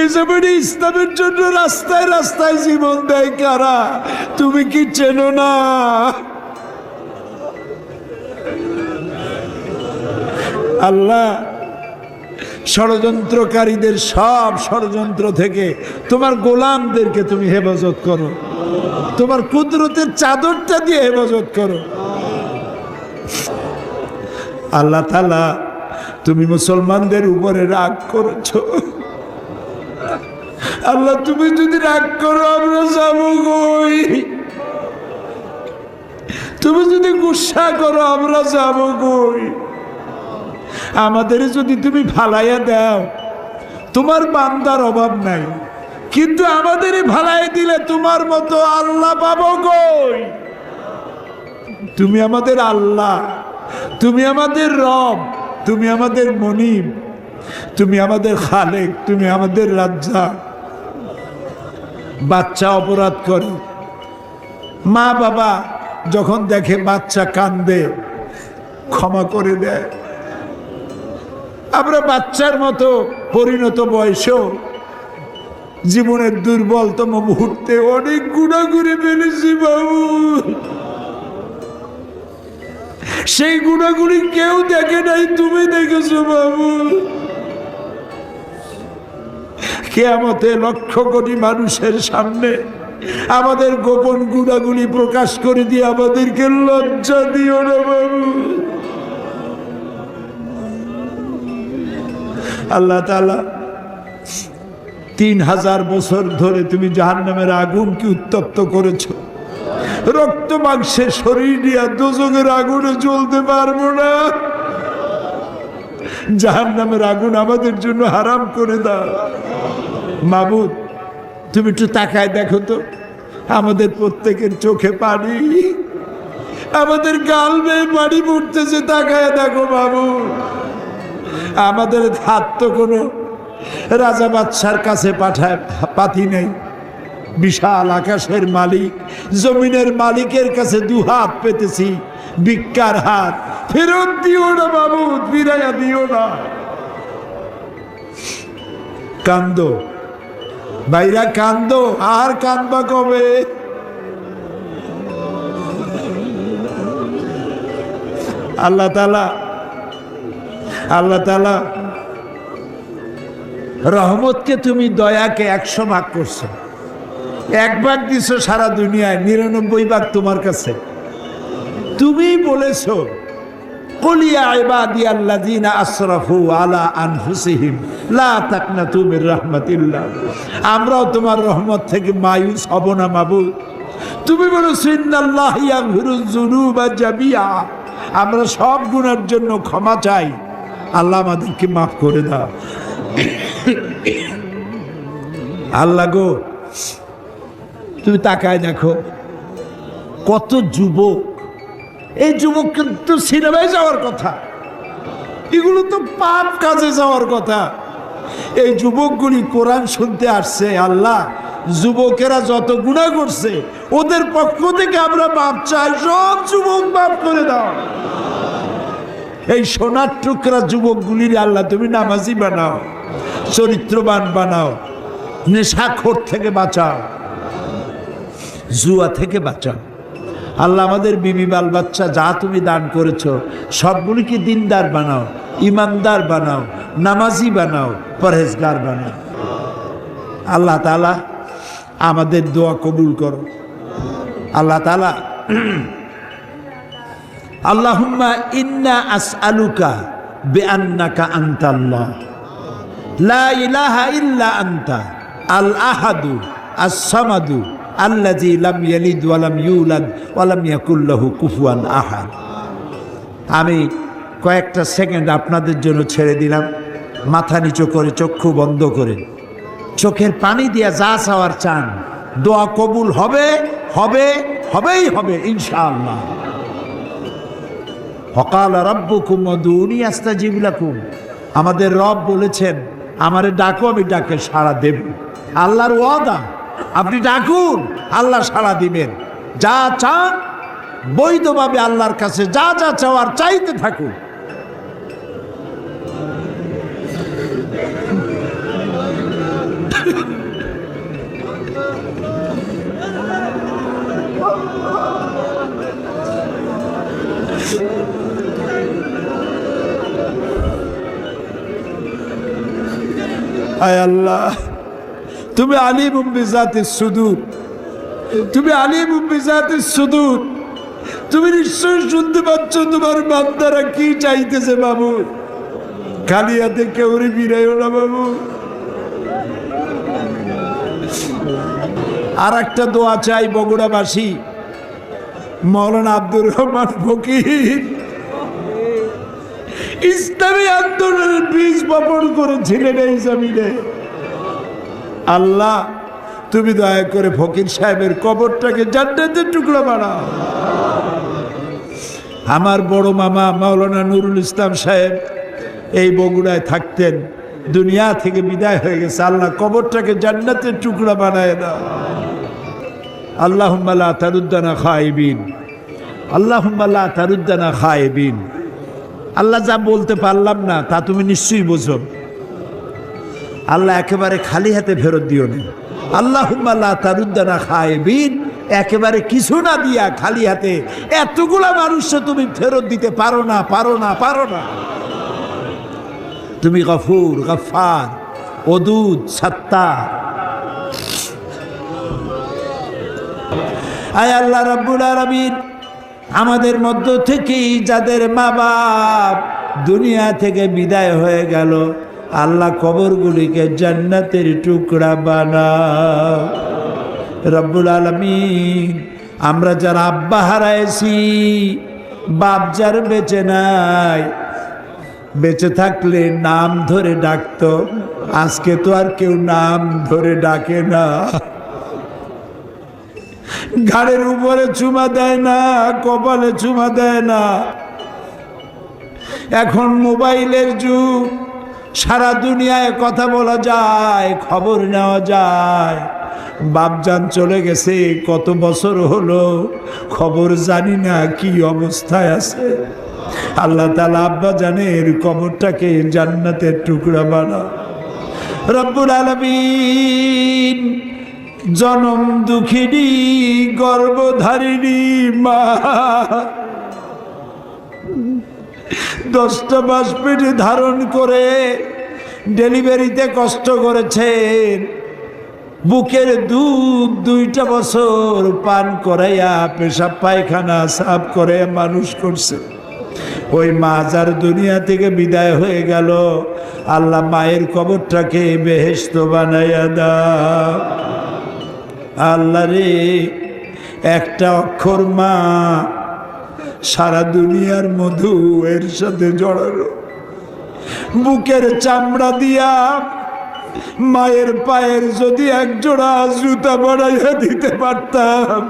এ জমিনে ইসলামের জন্য রাস্তায় রাস্তায় জীবন দেয় কারা? তুমি কি চেনো না? আল্লাহ, ষড়যন্ত্রকারীদের সব ষড়যন্ত্র থেকে তোমার গোলামদেরকে তুমি হেফাজত করো। তোমার কুদরতের চাদরটা দিয়ে হেফাজত করো। আল্লাহ তালা তুমি মুসলমানদের উপরে রাগ করেছ। আল্লাহ, তুমি যদি রাগ করো, আমরা যাব কই? তুমি যদি গুসা করো, আমরা যাব কই? আমাদের যদি তুমি ফালাইয়া দাও, তোমার বান্দার অভাব নাই। কিন্তু আমাদের ভালাই দিলে তোমার মতো আল্লাহ পাবো কই? তুমি আমাদের আল্লাহ, তুমি আমাদের রব, তুমি আমাদের মনিব, তুমি আমাদের খালেক, তুমি আমাদের রাজ্জা বাচ্চা অপরাধ করে। মা বাবা যখন দেখে বাচ্চা কান্দে ক্ষমা করে দেয়। আমরা বাচ্চার মতো পরিণত বয়সেও জীবনের দুর্বলতম মুহূর্তে অনেক গুণা করে ফেলেছি বাবু। সেই গুণাগুলি কেউ দেখে নাই, তুমি দেখেছ বাবু। কেয়ামতে লক্ষ কোটি মানুষের সামনে আমাদের গোপন গুণাগুলি প্রকাশ করে দিয়ে আমাদেরকে লজ্জা দিও না বাবু। আল্লাহ তালা তিন হাজার বছর ধরে তুমি জাহান নামের আগুনকে উত্তপ্ত করেছ। রক্ত মাংসের শরীর নিয়ে দুযোগের আগুনে জ্বলতে পারব না। জাহান নামের আগুন আমাদের জন্য হারাম করে দাও। মাবুদ, তুমি একটু তাকায় দেখো তো। আমাদের প্রত্যেকের চোখে পানি। আমাদের গাল বেয়ে পানি পড়তেছে, তাকায় দেখো বাবু আমাদের হাত তো কোনো রাজা বাদশার কাছে পাঠায়, পাতি নেই। বিশাল আকাশের মালিক, জমিনের মালিকের কাছে দু হাত পেতেছি, ভিক্ষার হাত। ফেরত দিও না বাবু ফিরাইয়া দিও না। কান্দ বাইরা কান্দ, আর কান্দবা কবে? আল্লাহ তালা আল্লাহ তালা রহমতকে তুমি দয়াকে একশো ভাগ করছ। এক ভাগ দিছো সারা দুনিয়ায়, নিরানব্বই ভাগ তোমার কাছে। তুমি বলেছ কলিয়া ইবাদি আল্লাযিনা আসরাফু আলা আনফুসিহিম লা তাকনাতু মির রাহমাতিল্লাহ আমরাও তোমার রহমত থেকে মায়ুস হব না মাবুদ। তুমি বলো সিন্নাল্লাহ ইয়াগফিরুয যুনুবা জামিআ। আমরা সব গুণের জন্য ক্ষমা চাই। আল্লাহ আমাদেরকে মাফ করে দাও। আল্লাহ গো, তুমি তাকায় দেখো, কত যুবক এই যুবক কিন্তু সিনেমায় যাওয়ার কথা। এগুলো তো পাপ কাজে যাওয়ার কথা। এই যুবকগুলি কোরআন শুনতে আসছে, আল্লাহ, যুবকেরা যত গুণা করছে, ওদের পক্ষ থেকে আমরা বাপ চাই, সব যুবক বাপ করে দাও। এই সোনার টুকরা যুবকগুলির আল্লাহ, তুমি নামাজি বানাও, চরিত্রবান বানাও, নেশাখোর থেকে বাঁচাও, জুয়া থেকে বাঁচাও। আল্লাহ আমাদের বিবি বাল বাচ্চা যা তুমি দান করেছ সবগুলিকে দিনদার বানাও, ইমানদার বানাও, নামাজি বানাও, পরহেজগার বানাও? আল্লাহ তালা আমাদের দোয়া কবুল করো। আল্লাহ তালা আল্লাহুম্মা ইন্না আসআলুকা বিআন্নাকা আনতাল্লাহ। লা ইলাহা ইল্লা আনতা। আল আহাদু আস-সামাদু আল্লাযী লাম ইয়ালিদ ওয়া লাম ইউলাদ ওয়া লাম কুফুয়ান আহাদ। আমি কয়েকটা সেকেন্ড আপনাদের জন্য ছেড়ে দিলাম। মাথা নিচু করে, চক্ষু বন্ধ করে। চোখের পানি দিয়া যা চাওয়ার চান। দোয়া কবুল হবে হবে, হবেই হবে, ইনশাআল্লাহ। হকাল রব্বুকুম দুনি আস্তাজিব লাকুম। আমাদের রব বলেছেন, আমারে ডাকো, আমি ডাকে সাড়া দেব। আল্লাহর ওয়াদা। আপনি ডাকুন, আল্লাহ সাড়া দিবেন। যা চান, বৈধভাবে আল্লাহর কাছে যা যা চাওয়ার চাইতে থাকুন। আয় আল্লাহ। তুমি আলিম বিজাতে সুদূর। তুমি আলিম বিজাতে সুদূর। তুমি নিশ্চয়ই শুনতে পাচ্ছ তোমার বান্দারা কি চাইতেছে বাবু? খালি হাতে কেউ ফিরাইও না বাবু। আর একটা দোয়া চাই বগুড়াবাসী। মৌলানা আব্দুর রহমান ফকির। ইসলামী আন্দোলনের বীজ বপন করেছিলেন এই জমিনে। আল্লাহ, তুমি দয়া করে ফকির সাহেবের কবরটাকে জান্নাতের টুকরো বানাও। আমার বড় মামা মাওলানা নুরুল ইসলাম সাহেব এই বগুড়ায় থাকতেন, দুনিয়া থেকে বিদায় হয়ে গেছে, আল্লাহ কবরটাকে জান্নাতের টুকরা বানায় দাও। আল্লাহ তারুদ্দানা খাইবিন আল্লাহ তারুদ্দানা খাইবিন আল্লাহ যা বলতে পারলাম না, তা তুমি নিশ্চয়ই বোঝো। আল্লাহ একেবারে খালি হাতে ফেরত দিও না। আল্লাহ তারুদ্দানা খায় বিন একেবারে কিছু না দিয়া খালি হাতে এতগুলা মানুষকে তুমি ফেরত দিতে পারো না পারো না পারো না। তুমি গফুর গফার অদুদ সত্তা আয় আল্লাহ রব্বুল আলমিন, আমাদের মধ্য থেকেই যাদের মা বাপ দুনিয়া থেকে বিদায় হয়ে গেল আল্লাহ কবরগুলিকে জান্নাতের টুকরা বানাও। রব্বুল আলমিন, আমরা যারা আব্বা হারাইছি, বাপ যার বেঁচে নাই, বেঁচে থাকলে নাম ধরে ডাকতো। আজকে তো আর কেউ নাম ধরে ডাকে না। ঘাড়ের উপরে চুমা দেয় না, কপালে চুমা দেয় না। এখন মোবাইলের যুগ সারা দুনিয়ায় কথা বলা যায়, খবর নেওয়া যায়। বাপজান চলে গেছে, কত বছর হলো, খবর জানি না কি অবস্থায় আছে। আল্লাহ তালা আব্বা জানের কবরটাকে জান্নাতের টুকরা বানা। রব্বুল আলমিন জনম দুঃখিনী, গর্ভধারিণী মা। দশটা মাস পেটে ধারণ করে ডেলিভারিতে কষ্ট করেছেন। বুকের দুধ দুইটা বছর পান করাইয়া পেশাব, পায়খানা, সাফ করে মানুষ করছে। ওই মা যার দুনিয়া থেকে বিদায় হয়ে গেল, আল্লাহ মায়ের কবরটাকে বেহেস্ত বানাইয়া দাও। আল্লাহ রে, একটা অক্ষর মা সারা দুনিয়ার মধু এর সাথে জড়ানো বুকের চামড়া দিয়া মায়ের পায়ের যদি এক জোড়া জুতা বাড়াইয়া দিতে পারতাম।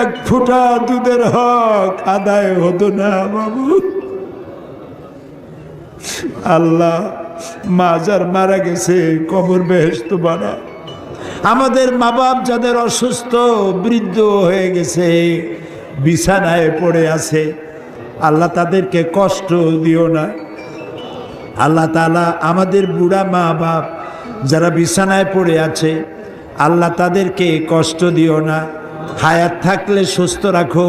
এক ফুটা দুধের হক আদায় হতো না বাবু। আল্লাহ মাজার মারা গেছে কবর বেহেস্ত বানা। আমাদের মা বাপ যাদের অসুস্থ, বৃদ্ধ হয়ে গেছে, বিছানায় পড়ে আছে, আল্লাহ তাদেরকে কষ্ট দিও না। আল্লাহ তালা আমাদের বুড়া মা বাপ যারা বিছানায় পড়ে আছে, আল্লাহ তাদেরকে কষ্ট দিও না। হায়াত থাকলে সুস্থ রাখো,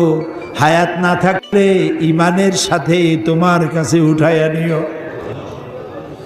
হায়াত না থাকলে ইমানের সাথে তোমার কাছে উঠাইয়া নিও।